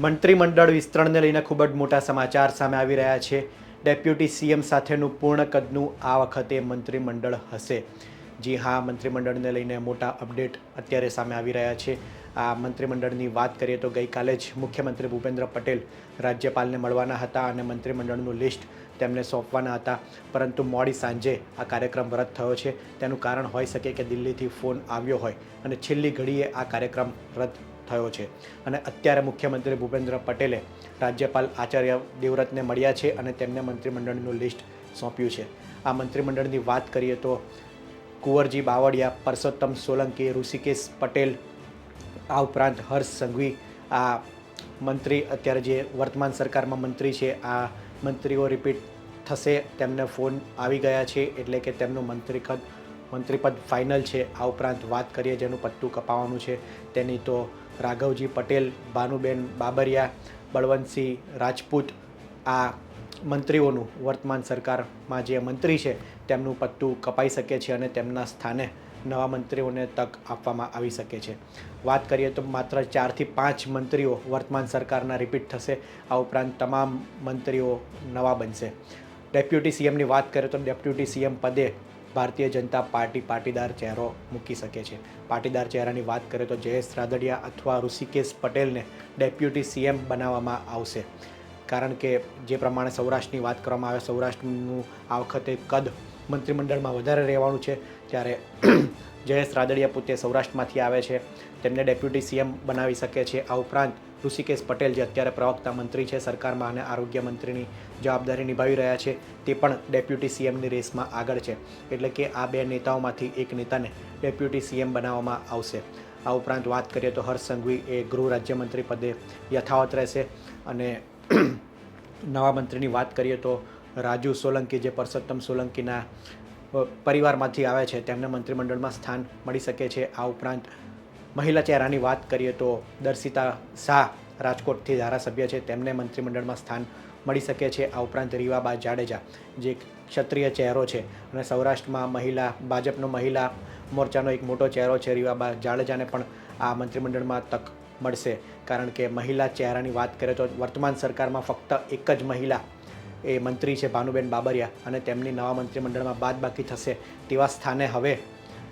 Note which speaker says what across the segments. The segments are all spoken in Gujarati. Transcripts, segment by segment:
Speaker 1: મંત્રીમંડળ વિસ્તરણને લઈને ખૂબ જ મોટા સમાચાર સામે આવી રહ્યા છે. ડેપ્યુટી સીએમ સાથેનું પૂર્ણ કદનું આ વખતે મંત્રીમંડળ હશે. જી હા, મંત્રીમંડળને લઈને મોટા અપડેટ અત્યારે સામે આવી રહ્યા છે. આ મંત્રીમંડળની વાત કરીએ તો ગઈકાલે જ મુખ્યમંત્રી ભૂપેન્દ્ર પટેલ રાજ્યપાલને મળવાના હતા અને મંત્રીમંડળનું લિસ્ટ તેમને સોંપવાના હતા. પરંતુ મોડી સાંજે આ કાર્યક્રમ રદ થયો છે. તેનું કારણ હોઈ શકે કે દિલ્હીથી ફોન આવ્યો હોય અને છેલ્લી ઘડીએ આ કાર્યક્રમ રદ થયો છે. અને અત્યારે મુખ્યમંત્રી ભૂપેન્દ્ર પટેલે રાજ્યપાલ આચાર્ય દેવવ્રતને મળ્યા છે અને તેમને મંત્રીમંડળનું લિસ્ટ સોંપ્યું છે. આ મંત્રીમંડળની વાત કરીએ તો કુંવરજી બાવળિયા, પરસોત્તમ સોલંકી, ઋષિકેશ પટેલ, આ ઉપરાંત હર્ષ સંઘવી, આ મંત્રી અત્યારે જે વર્તમાન સરકારમાં મંત્રી છે, આ મંત્રીઓ રિપીટ થશે, તેમને ફોન આવી ગયા છે, એટલે કે તેમનું મંત્રીપદ મંત્રીપદ ફાઇનલ છે. આ ઉપરાંત વાત કરીએ જેનું પત્તું કપાવવાનું છે, તેની તો રાઘવજી પટેલ, ભાનુબેન બાબરિયા, બળવંતસિંહ રાજપૂત આ મંત્રીઓનું વર્તમાન સરકારમાં જે મંત્રી છે તેમનું પત્તું કપાઈ શકે છે અને તેમના સ્થાને નવા મંત્રીઓને તક આપવામાં આવી શકે છે. વાત કરીએ તો માત્ર ચારથી પાંચ મંત્રીઓ વર્તમાન સરકારના રિપીટ થશે. આ ઉપરાંત તમામ મંત્રીઓ નવા બનશે. ડેપ્યુટી સીએમની વાત કરીએ તો ડેપ્યુટી સીએમ પદે ભારતીય જનતા પાર્ટી પાટીદાર ચહેરો મૂકી શકે છે. પાટીદાર ચહેરાની વાત કરીએ તો જયેશ રાદડિયા અથવા ઋષિકેશ પટેલને ડેપ્યુટી સીએમ બનાવવામાં આવશે. કારણ કે જે પ્રમાણે સૌરાષ્ટ્રની વાત કરવામાં આવે, સૌરાષ્ટ્રનું આ વખતે કદ મંત્રીમંડળમાં વધારે રહેવાનું છે. ત્યારે જયેશ રાદડિયા પોતે સૌરાષ્ટ્રમાંથી આવે છે. તેમને ડેપ્યુટી સીએમ બનાવી શકે છે. આ ઉપરાંત ઋષિકેશ પટેલ જે અત્યારે પ્રવક્તા મંત્રી છે સરકારમાં અને આરોગ્ય મંત્રીની જવાબદારી નિભાવી રહ્યા છે, તે પણ ડેપ્યુટી સીએમની રેસમાં આગળ છે. એટલે કે આ બે નેતાઓમાંથી એક નેતાને ડેપ્યુટી સીએમ બનાવવામાં આવશે. આ ઉપરાંત વાત કરીએ તો હર્ષ સંઘવી એ ગૃહ રાજ્યમંત્રી પદે યથાવત રહેશે અને નવા મંત્રીની વાત કરીએ તો રાજુ સોલંકી જે પરસોત્તમ સોલંકીના પરિવારમાંથી આવે છે, તેમને મંત્રીમંડળમાં સ્થાન મળી શકે છે. આ ઉપરાંત મહિલા ચહેરાની વાત કરીએ તો દર્શિતા શાહ રાજકોટથી ધારાસભ્ય છે. તેમને મંત્રીમંડળમાં સ્થાન મળી શકે છે. આ ઉપરાંત રીવાબા જાડેજા, જે ક્ષત્રિય ચહેરો છે અને સૌરાષ્ટ્રમાં મહિલા, ભાજપનો મહિલા મોરચાનો એક મોટો ચહેરો છે. રીવાબા જાડેજાને પણ આ મંત્રીમંડળમાં તક મળશે. કારણ કે મહિલા ચહેરાની વાત કરીએ તો વર્તમાન સરકારમાં ફક્ત એક જ મહિલા એ મંત્રી છે ભાનુબેન બાબરિયા અને તેમની નવા મંત્રીમંડળમાં બાદ બાકી થશે તેવા સ્થાને હવે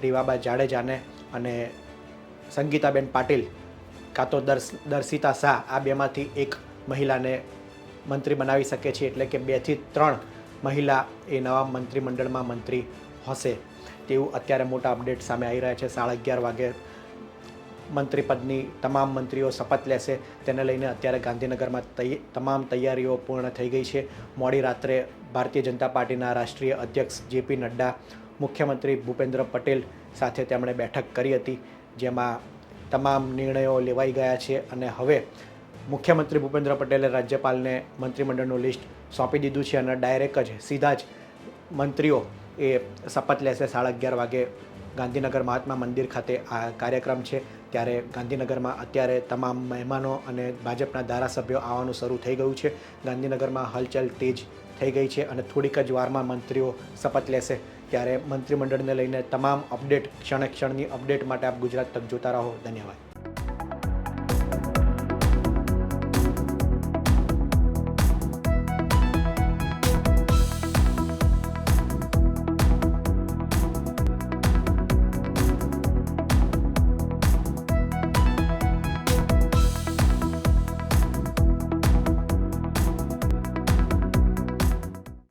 Speaker 1: રીવાબા જાડેજાને અને સંગીતાબેન પાટીલ કાં તો દર્શ, દર્શિતા શાહ આ બેમાંથી એક મહિલાને મંત્રી બનાવી શકે છે એટલે કે બેથી ત્રણ મહિલા એ નવા મંત્રીમંડળમાં મંત્રી હશે તેવું અત્યારે મોટા અપડેટ સામે આવી રહ્યા છે. સાડા અગિયાર વાગે મંત્રીપદની તમામ મંત્રીઓ શપથ લેશે. તેને લઈને અત્યારે ગાંધીનગરમાં તમામ તૈયારીઓ પૂર્ણ થઈ ગઈ છે. મોડી રાત્રે ભારતીય જનતા પાર્ટીના રાષ્ટ્રીય અધ્યક્ષ જેપી નડ્ડા, મુખ્યમંત્રી ભૂપેન્દ્ર પટેલ સાથે તેમણે બેઠક કરી હતી, જેમાં તમામ નિર્ણયો લેવાઈ ગયા છે અને હવે મુખ્યમંત્રી ભૂપેન્દ્ર પટેલે રાજ્યપાલને મંત્રીમંડળનું લિસ્ટ સોંપી દીધું છે અને ડાયરેક્ટ જ સીધા જ મંત્રીઓ એ શપથ લેશે સાડા અગિયાર વાગે ગાંધીનગર મહાત્મા મંદિર ખાતે આ કાર્યક્રમ છે. ત્યારે ગાંધીનગરમાં અત્યારે તમામ મહેમાનો અને ભાજપના ધારાસભ્યો આવવાનું શરૂ થઈ ગયું છે. ગાંધીનગરમાં હલચલ તેજ થઈ ગઈ છે અને થોડીક જ વારમાં મંત્રીઓ શપથ લેશે. ત્યારે મંત્રીમંડળને લઈને તમામ અપડેટ ક્ષણે ક્ષણની અપડેટ માટે આપ ગુજરાત તક જોતા રહો. ધન્યવાદ.